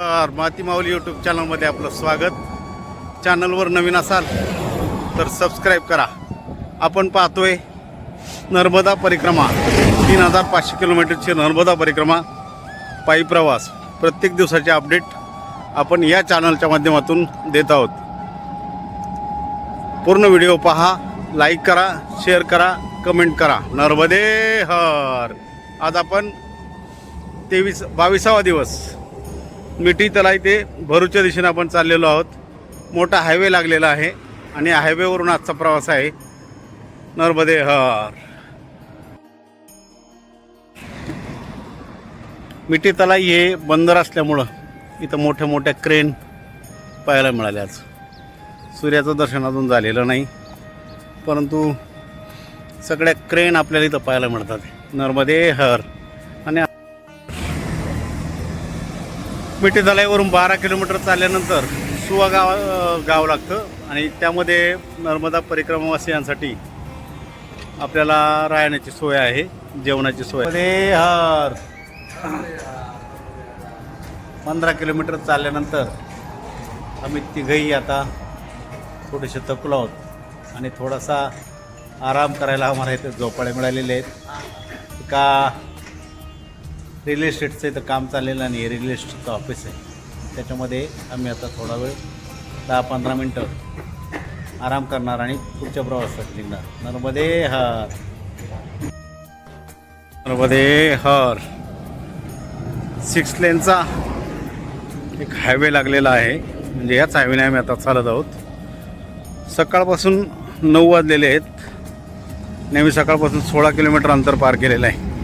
माती माऊली यूट्यूब चॅनलमध्ये आपलं स्वागत. चॅनलवर नवीन असाल तर सबस्क्राईब करा. आपण पाहतोय नर्मदा परिक्रमा. तीन हजार पाचशे किलोमीटरची नर्मदा परिक्रमा. पायी प्रवास. प्रत्येक दिवसाचे अपडेट आपण या चॅनलच्या माध्यमातून देत आहोत. पूर्ण व्हिडिओ पहा लाईक करा शेअर करा कमेंट करा. नर्मदे हर. आज आपण तेवीस बावीसावा दिवस. मिठी तला इथे भरूच्या दिशेने आपण चाललेलो आहोत. मोठा हायवे लागलेला आहे आणि हायवेवरून आजचा प्रवास आहे नर्मदे हर. मिठी तलाई हे बंदर असल्यामुळं इथं मोठ्या मोठ्या क्रेन पाहायला मिळाल्या आज. सूर्याचं दर्शन अजून झालेलं नाही परंतु सगळ्या क्रेन आपल्याला इथं पाहायला मिळतात. नर्मदे हर. मिठी तलाईवरून बारा किलोमीटर चालल्यानंतर सुवा गाव गाव लागतं. आणि त्यामध्ये नर्मदा परिक्रमावासियांसाठी आपल्याला राहण्याची सोय आहे जेवणाची सोय. मध्ये हर पंधरा किलोमीटर चालल्यानंतर आम्ही तिघही आता थोडेसे थकलो आहोत. आणि थोडासा आराम करायला आम्हाला इथे झोपाळे मिळालेले आहेत. का रिअल इस्टेटचं इथं काम चाललेलं आणि रिअल इस्टेटचं ऑफिस आहे. त्याच्यामध्ये आम्ही आता थोडा वेळ दहा पंधरा मिनटं आराम करणार आणि पुढच्या प्रवासात निघणार. नर्मदे हर. नर्मदे हर. सिक्स लेनचा एक हायवे लागलेला आहे. म्हणजे याच हायवेने आम्ही आता चालत आहोत. सकाळपासून नऊ वाजलेले आहेत. नेहमी सकाळपासून सोळा किलोमीटर अंतर पार केलेलं आहे.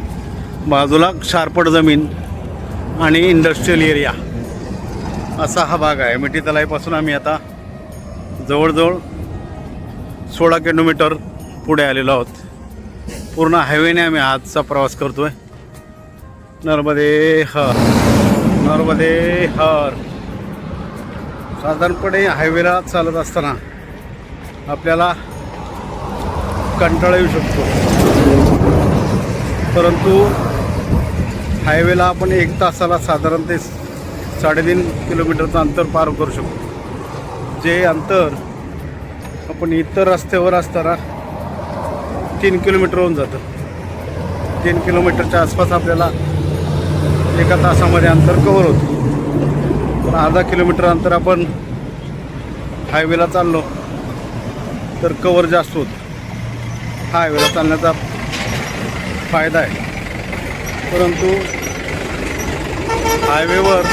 बाजूला शारपट जमीन आणि इंडस्ट्रीयल एरिया असा हा भाग आहे. मिठी तलाईपासून आम्ही आता जवळजवळ सोळा किलोमीटर पुढे आलेलो आहोत. पूर्ण हायवेने आम्ही आजचा प्रवास करतोय. नर्मदे हर नर्मदे हर. साधारणपणे हायवेला चालत असताना आपल्याला कंटाळा येऊ शकतो. परंतु हायवेला आपण एक तासाला साधारण ते साडेतीन किलोमीटरचं अंतर पार करू शकतो. जे अंतर आपण इतर रस्त्यावर असताना तीन किलोमीटर होऊन जातं. तीन किलोमीटरच्या आसपास आपल्याला एका तासामध्ये अंतर कवर होतं. पण अर्धा किलोमीटर अंतर आपण हायवेला चाललो तर कवर जास्त होतं. हायवेला चालण्याचा फायदा आहे. परंतु हायवेवर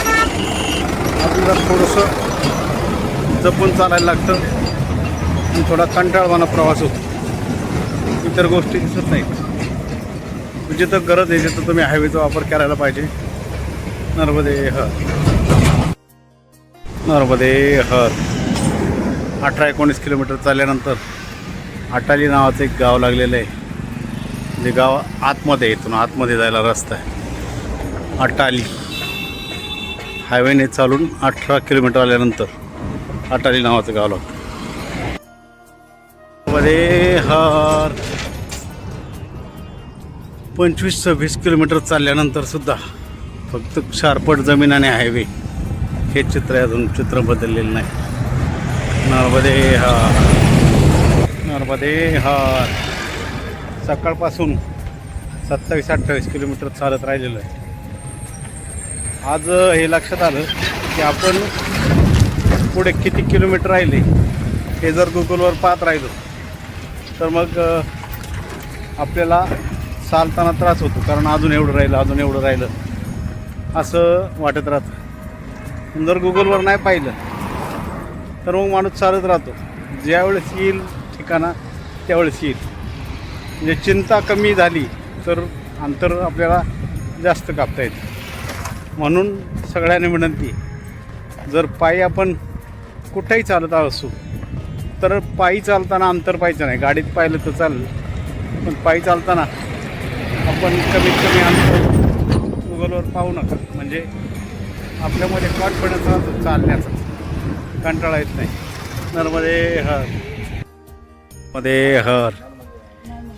आपल्याला थोडंसं जपून चालायला लागतं आणि थोडा कंटाळवाना प्रवास होतो. इतर गोष्टी दिसत नाहीत. म्हणजे जिथं गरज आहे तिथं तुम्ही हायवेचा वापर करायला पाहिजे. नर्मदे हर. नर्मदे हर. अठरा एकोणीस किलोमीटर चालल्यानंतर अटाली नावाचं एक गाव लागलेलं आहे. जे गाव आतमध्ये इथून आतमध्ये जायला रस्ता आहे. अटाली. हायवेने चालून अठरा किलोमीटर आल्यानंतर अटाली नावाचं गाव लागतं. मध्ये हर पंचवीस सव्वीस किलोमीटर चालल्यानंतर सुद्धा फक्त क्षारपट जमीन आणि हायवे हे चित्र आहे, अजून चित्र बदललेलं नाही. नर्मदे हर. नर्मदे हर. सकाळपासून सत्तावीस अठ्ठावीस किलोमीटर चालत राहिलेलं आहे. आज हे लक्षात आलं की आपण पुढे किती किलोमीटर राहिले हे जर गुगलवर पाहत राहिलो तर मग आपल्याला चालताना त्रास होतो. कारण अजून एवढं राहिलं अजून एवढं राहिलं असं वाटत राहतं. जर गुगलवर नाही पाहिलं तर मग माणूस चालत राहतो. ज्यावेळेस येईल ठिकाणा त्यावेळेस येईल. म्हणजे चिंता कमी झाली तर अंतर आपल्याला जास्त कापता येतं. म्हणून सगळ्यांनी विनंती जर पायी आपण कुठेही चालत असू तर पायी चालताना अंतर पाहिजे नाही. गाडीत पाहिलं तर चालेल पण पायी चालताना आपण कमीत कमी अंतर गुगलवर पाहू नका. म्हणजे आपल्यामध्ये कॉन्फिडन्स राहतो चालण्याचा. कंटाळा येत नाही. नर्मदे हर. मध्ये हर.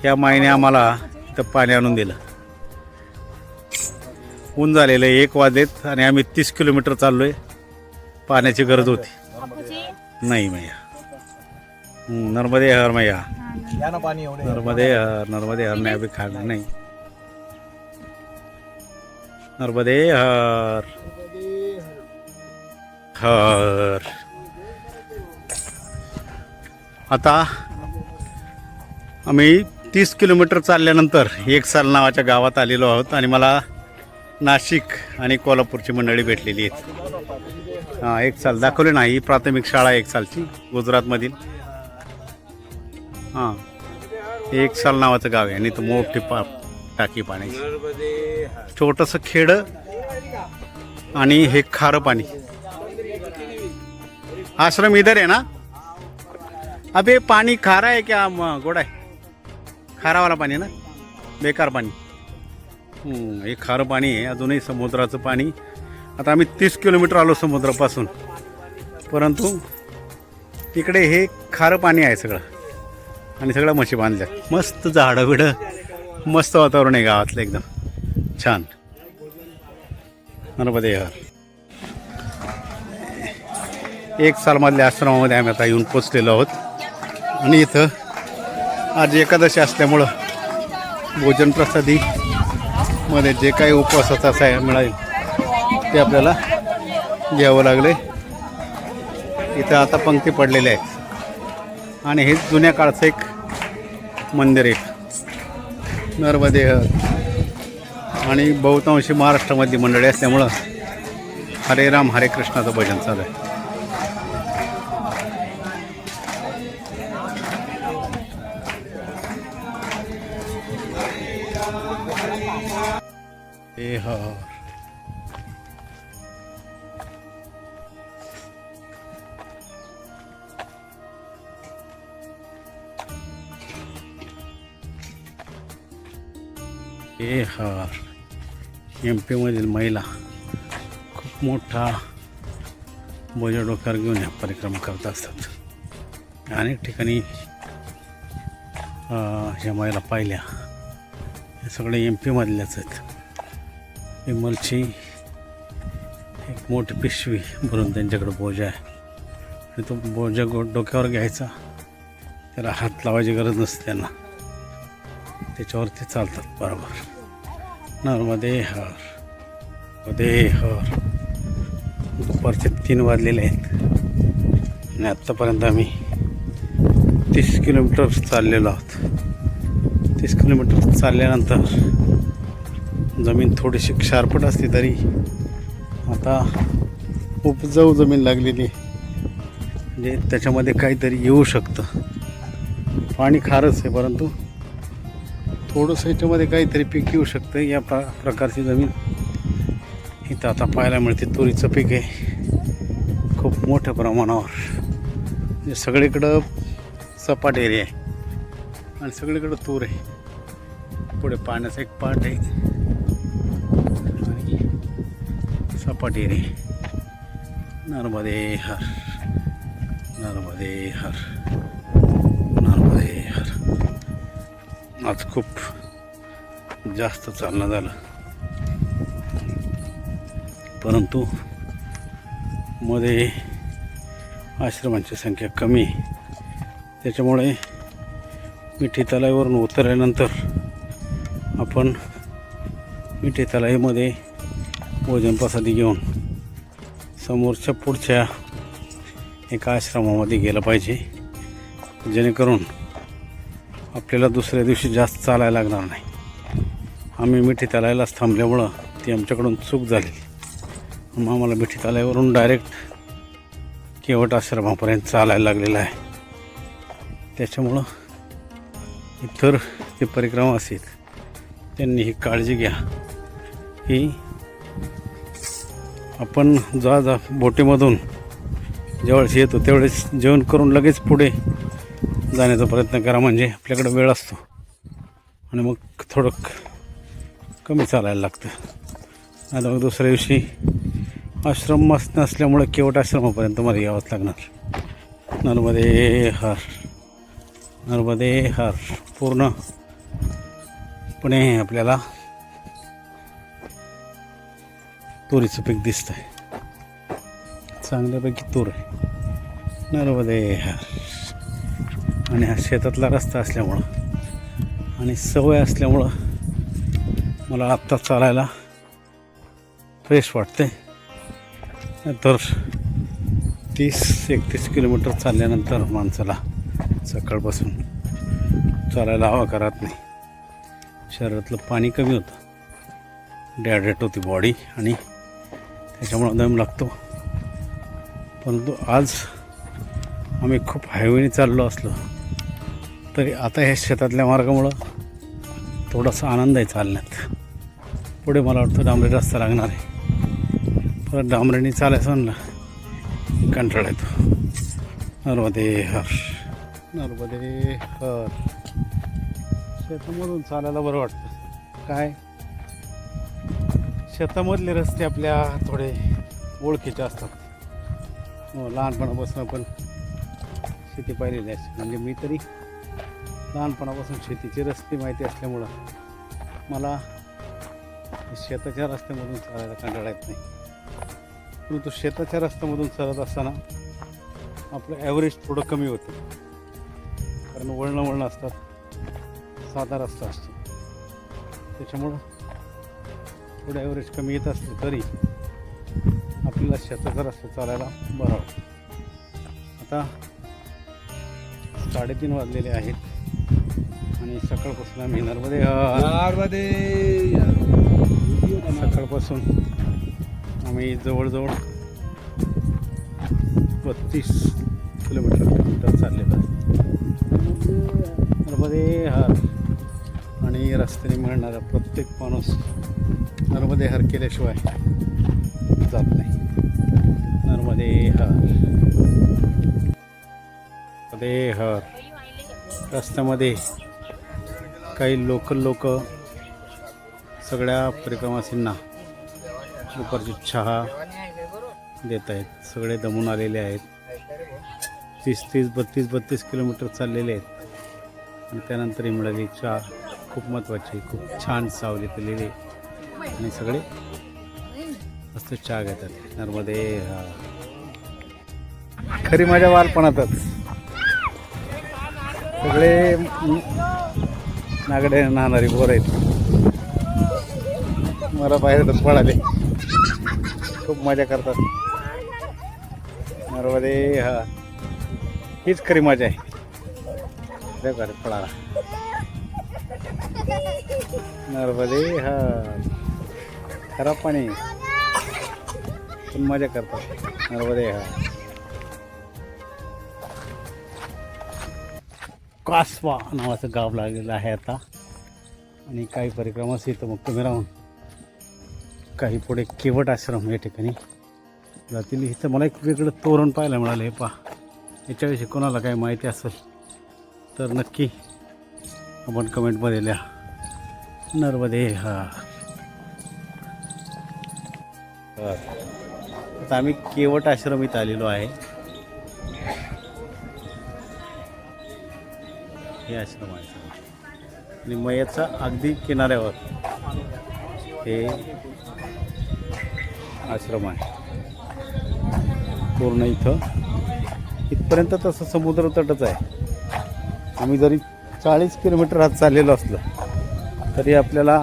या माईने आम्हाला इथं पाणी आणून दिलं. ऊन झालेलं आहे एक वाजेत आणि आम्ही तीस किलोमीटर चाललो आहे पाण्याची गरज होती. नाही मैया. नर्मदे हर मैया. नर्मदे हर नर्मदे हर नाही खाणार नाही. नर्मदे हर. हर. आता आम्ही तीस किलोमीटर चालल्यानंतर एक साल नावाच्या गावात आलेलो आहोत आणि मला नाशिक आणि कोल्हापूरची मंडळी भेटलेली आहेत. हां एक साल दाखवले नाही ही प्राथमिक शाळा एक सालची गुजरातमधील. हां एक साल नावाचं गाव आहे आणि तो मोठी पा टाकी पाण्याची. छोटंसं खेडं आणि हे खारं पाणी. आश्रम इधर आहे ना? अबे पाणी खारा आहे क्या? गोड आहे. खारावाला पाणी ना? बेकार पाणी. हे खारं पाणी आहे अजूनही समुद्राचं पाणी. आता आम्ही तीस किलोमीटर आलो समुद्रापासून. परंतु तिकडे हे खारं पाणी आहे सगळं. आणि सगळ्या म्हशी बांधल्या. मस्त झाडं बिडं मस्त वातावरण आहे गावातलं एकदम. छान. नर्मदे एक सालमधल्या आश्रमामध्ये आम्ही आता येऊन पोचलेलो आहोत. आणि इथं आज एकादशी असल्यामुळं भोजन प्रसादी मध्ये जे काही उपवासाचा साय मिळेल ते आपल्याला घ्यावं लागले. इथं आता पंक्ती पडलेल्या आहेत आणि हे जुन्या काळचं एक मंदिर आहे. नर्मदेह आणि बहुतांशी महाराष्ट्रामधली मंडळी असल्यामुळं हरे राम हरे कृष्णाचं भजन चालू आहे. हे हार एम पीमधील महिला खूप मोठा बोजा डोक्यावर घेऊन या परिक्रमा करत असतात. अनेक ठिकाणी ह्या महिला पाहिल्या. हे सगळे एम पीमधल्याच आहेत. विमलची एक मोठी पिशवी भरून त्यांच्याकडे बोजा आहे. आणि तो बोजा गो डोक्यावर घ्यायचा. त्याला हात लावायची गरज नसते त्यांना. त्याच्यावरती चालतात बरोबर. नर्मदे हर उदे हर दुपारचे तीन वाजलेले आहेत. आणि आत्तापर्यंत आम्ही तीस किलोमीटर चाललेलो आहोत. तीस किलोमीटर चालल्यानंतर जमीन थोडीशी क्षारपट असली तरी आता उपजाऊ जमीन लागलेली म्हणजे त्याच्यामध्ये काहीतरी येऊ शकतं. पाणी खारच आहे परंतु थोडंसं याच्यामध्ये काहीतरी पीक येऊ शकतं. या प्र प्रकारची जमीन इथं आता पाहायला मिळते. तुरीचं पीक आहे. खूप मोठ्या प्रमाणावर. म्हणजे सगळीकडं सपाट एरिया आहे. आणि सगळीकडं तूर आहे. पुढे पाण्याचा एक पाट आहे. आणि सपाट एरिया नर्मदे हर. नर्मदे हर. आज खूप जास्त चालणं झालं. परंतु मध्ये आश्रमांची संख्या कमी. त्याच्यामुळे मिठी तलाईवरून उतरल्यानंतर आपण मिठी तलाईमध्ये भोजन प्रसादी घेऊन समोरच्या पुढच्या एका आश्रमामध्ये गेलं पाहिजे. जेणेकरून आपल्याला दुसऱ्या दिवशी जास्त चालायला लागणार नाही. आम्ही मिठी तलायलाच थांबल्यामुळं ती आमच्याकडून चूक झाली मग आम्हाला मिठी तलायवरून डायरेक्ट केवट आश्रमापर्यंत चालायला लागलेलं आहे. त्याच्यामुळं इतर जे परिक्रमा असतील त्यांनी ही काळजी घ्या. की आपण जा जा बोटीमधून ज्यावेळेस येतो तेवढेच जेवण करून लगेच पुढे जाण्याचा प्रयत्न करा म्हणजे आपल्याकडे वेळ असतो. आणि मग थोडं कमी चालायला लागतं. आता मग दुसऱ्या दिवशी आश्रम मस्त नसल्यामुळे केवट आश्रमापर्यंत मला यावंच लागणार. नर्मदे हर नर्मदे हर पूर्ण पुणे आपल्याला तुरीचं पीक दिसतं आहे चांगल्यापैकी तूर आहे. नर्मदे आणि हा शेतातला रस्ता असल्यामुळं. आणि सवय असल्यामुळं मला आत्ता चालायला फ्रेश वाटते तर तीस एकतीस किलोमीटर चालल्यानंतर माणसाला सकाळपासून चालायला हवा करत नाही. शरीरातलं पाणी कमी होतं. डॅडेट होती बॉडी आणि त्याच्यामुळं दम लागतो. परंतु आज आम्ही खूप हायवेने चाललो असलो. तरी आता ह्या शेतातल्या मार्गामुळं थोडासा आनंद आहे चालण्यात. पुढे मला वाटतं डांबरी रस्ता लागणार आहे. परत डांबरीने चालायचं म्हणलं कंटाळा येतो. नर्मदे हर नर्मदे हर शेतामधून चालायला बरं वाटतं. काय? शेतामधले रस्ते आपल्या थोडे ओळखीचे असतात. हो, लहानपणापासून आपण शेती पाहिलेली असते. म्हणजे मी तरी लहानपणापासून शेतीचे रस्ते माहिती असल्यामुळं मला शेताच्या रस्त्यामधून चालायला कंटाळा येत नाही. परंतु शेताच्या रस्त्यामधून चालत असताना आपलं ॲव्हरेज थोडं कमी होतं. कारण वळणं वळणं असतात. साधा रस्ता असतो. त्याच्यामुळं थोडं ॲव्हरेज कमी येत असलं तरी आपल्याला शेताचा रस्ता चालायला बरा वाटतो. आता साडेतीन वाजलेले आहेत. आणि सकाळपासून आम्ही नर्मदे सकाळपासून आम्ही जवळजवळ बत्तीस किलोमीटर मीटर चाललेलो आहे. नर्मदे हार. आणि रस्त्याने मिळणारा प्रत्येक माणूस नर्मदे हार केल्याशिवाय जात नाही. नर्मदे हार. नर्मदे हार. रस्त्यामध्ये काही लोकल लोक सगळ्या परिक्रमासींना दुपारची चहा देत आहेत. सगळे दमून आलेले आहेत. तीस तीस बत्तीस बत्तीस किलोमीटर चाललेले आहेत. आणि त्यानंतर ही मिळाली चहा खूप महत्त्वाची खूप छान सावली केलेली आणि सगळे मस्त चहा घेतात. नर्मदे खरी माझ्या बालपणातच. सगळे नागडे नाहणारी बोर आहेत. मला बाहेर पडाले खूप मजा करतात. नर्मदे हा. हीच खरी मजा आहे. लय भारी पळाला. नर्मदे हा. खराब पाणी. पण मजा करतात. नर्मदे हा. कासवा नावाचं गाव लागलेलं आहे आता. आणि काही परिक्रमा सिथं मग तुम्ही राहून काही पुढे केवट आश्रम या ठिकाणी. जातील. इथं मला एक वेगळं तोरण पाहायला मिळालं हे पा याच्याविषयी कोणाला काही माहिती असेल तर नक्की आपण कमेंटमध्ये लिहा. नर्मदे हा. आता आम्ही केवट आश्रम इथं आलेलो आहे. हे आश्रम आहे आणि मयाचा अगदी किनाऱ्यावर हे आश्रम आहे. पूर्ण इथं. इथपर्यंत तसं समुद्र तटच आहे. आम्ही जरी चाळीस किलोमीटर आज चाललेलो असलो तरी आपल्याला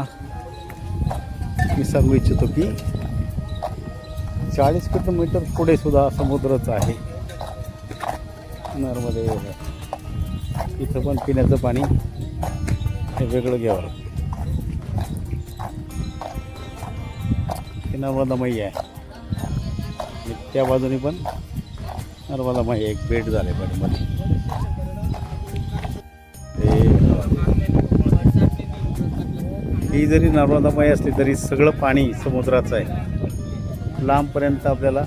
मी सांगू इच्छितो की चाळीस किलोमीटर पुढे सुद्धा समुद्रच आहे. नर्मदे इथं पण पिण्याचं पाणी हे वेगळं घ्यावं लागतं. हे नर्मदामयी आहे. त्या बाजूने पण नर्मदामयी एक बेट झाले पण ते ही जरी नर्मदामयी असली तरी सगळं पाणी समुद्राचं आहे. लांबपर्यंत आपल्याला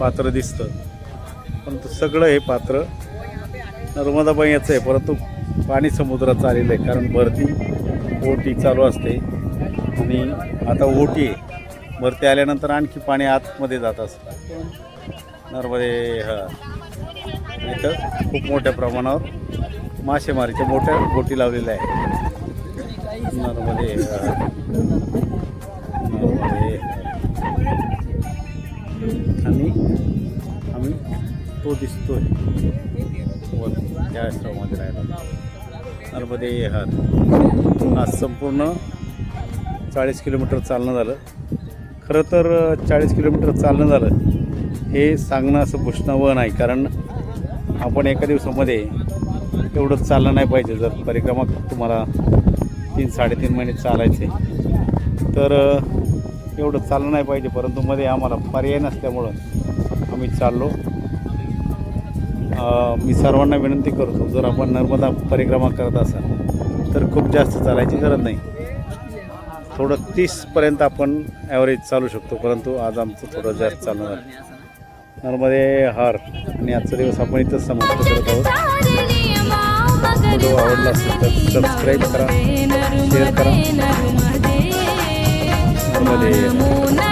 पात्र दिसतं. परंतु सगळं हे पात्र नर्मदाबाईचं आहे परंतु पाणी समुद्राचं आलेलं आहे कारण भरती ओटी चालू असते. आणि आता ओटी आहे. भरती आल्यानंतर आणखी पाणी आतमध्ये जात असतं. नर्मदे हां. इथं खूप मोठ्या प्रमाणावर मासेमारीच्या मोठ्या बोटी लावलेल्या आहेत. नर्मदे नर्मदे आणि आम्ही तो दिसतोय. वर त्या आश्रमामध्ये राहिला. नर्मदे हार आज संपूर्ण चाळीस किलोमीटर चालणं झालं. खरं तर चाळीस किलोमीटर चालणं झालं हे सांगणं असं भूषणावं नाही. कारण आपण एका दिवसामध्ये एवढं चाललं नाही पाहिजे. जर परिक्रमा तुम्हाला तीन साडेतीन महिने चालायचे तर एवढं चाललं नाही पाहिजे. परंतु मध्ये आम्हाला पर्याय नसल्यामुळं आम्ही चाललो. मी सर्वांना विनंती करतो जर आपण नर्मदा परिक्रमा करत असाल तर खूप जास्त चालायची गरज नाही. थोडं तीसपर्यंत आपण ॲव्हरेज चालू शकतो परंतु आज आमचं थोडं जास्त चालू झालं नर्मदे हार आणि आजचा दिवस आपण इथंच समाप्त करत आहोत. व्हिडिओ आवडला असेल तर सबस्क्राईब करा शेअर करा. नर्मदे.